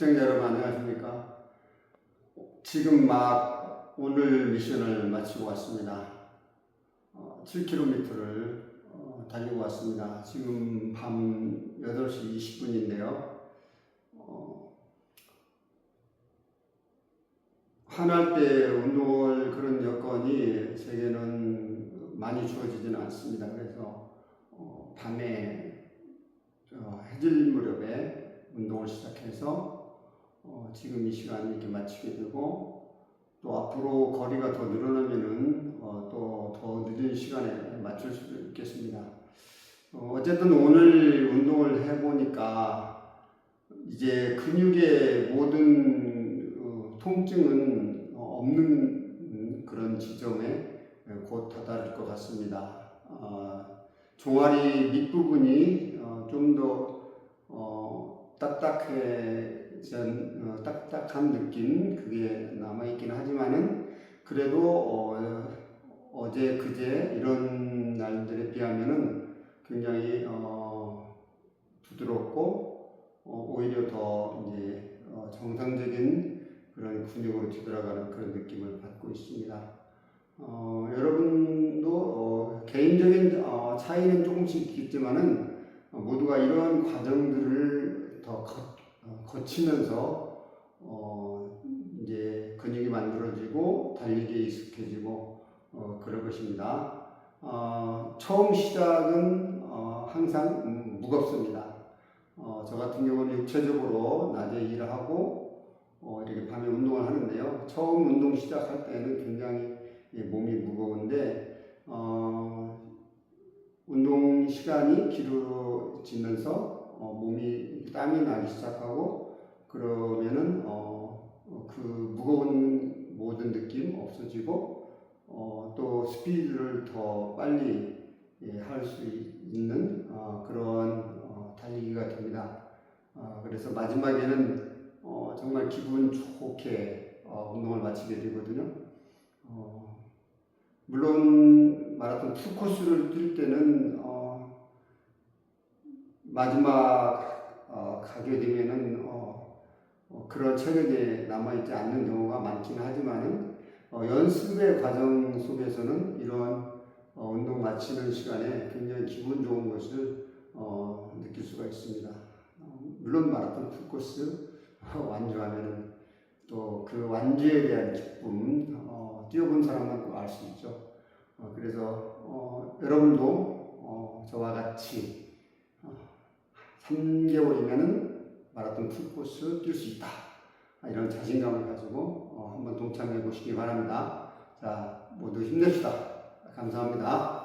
시청자 여러분 안녕하십니까? 지금 막 오늘 미션을 마치고 왔습니다. 어, 7km를 어, 달리고 왔습니다. 지금 밤 8시 20분인데요. 어, 화날 때 운동할 그런 여건이 제게는 많이 주어지지는 않습니다. 그래서 어, 밤에 저 해질 무렵에 운동을 어, 지금 이 시간 이렇게 마치게 되고 또 앞으로 거리가 더 늘어나면은 어, 또더 늦은 시간에 맞출 수도 있겠습니다. 어, 어쨌든 오늘 운동을 해보니까 이제 근육의 모든 어, 통증은 어, 없는 음, 그런 지점에 곧 다다를 것 같습니다. 아, 종아리 밑부분이 어, 좀더 어, 딱딱해진 어, 딱딱한 느낌 그게 남아 있긴 하지만은 그래도 어, 어제 그제 이런 날들에 비하면은 굉장히 어, 부드럽고 어, 오히려 더 이제 어, 정상적인 그런 근육으로 뒤돌아가는 그런 느낌을 받고 있습니다. 어, 여러분도 어, 개인적인 어, 차이는 조금씩 있겠지만은 어, 모두가 이런 과정들을 거치면서 어, 이제 근육이 만들어지고 달리기에 익숙해지고 어, 그럴 것입니다. 어, 처음 시작은 어, 항상 음, 무겁습니다. 어, 저 같은 경우는 육체적으로 낮에 일을 하고 어, 이렇게 밤에 운동을 하는데요. 처음 운동 시작할 때는 굉장히 예, 몸이 무거운데 어, 운동 시간이 길어지면서 어, 몸이 땀이 나기 시작하고 그러면은 어, 어, 그 무거운 모든 느낌 없어지고 어, 또 스피드를 더 빨리 예, 할수 있는 어, 그런 어, 달리기가 됩니다. 어, 그래서 마지막에는 어, 정말 기분 좋게 어, 운동을 마치게 되거든요. 어, 물론 마라톤 풀 코스를 뛸 때는 어, 마지막 어, 가게 되면은 어, 어, 그런 체력이 남아 있지 않는 경우가 많기는 하지만은 어, 연습의 과정 속에서는 이런 어, 운동 마치는 시간에 굉장히 기분 좋은 것을 어, 느낄 수가 있습니다. 어, 물론 마라톤 풀 코스 완주하면은 또 그 완주에 대한 기쁨 어, 뛰어본 사람만 꼭알수 있죠. 어, 그래서 어, 여러분도 어, 저와 같이 어, 3개월이면은 마라톤 풀코스 뛸 수 있다. 아, 이런 자신감을 가지고 어, 한번 동참해 보시기 바랍니다. 자, 모두 힘냅시다. 감사합니다.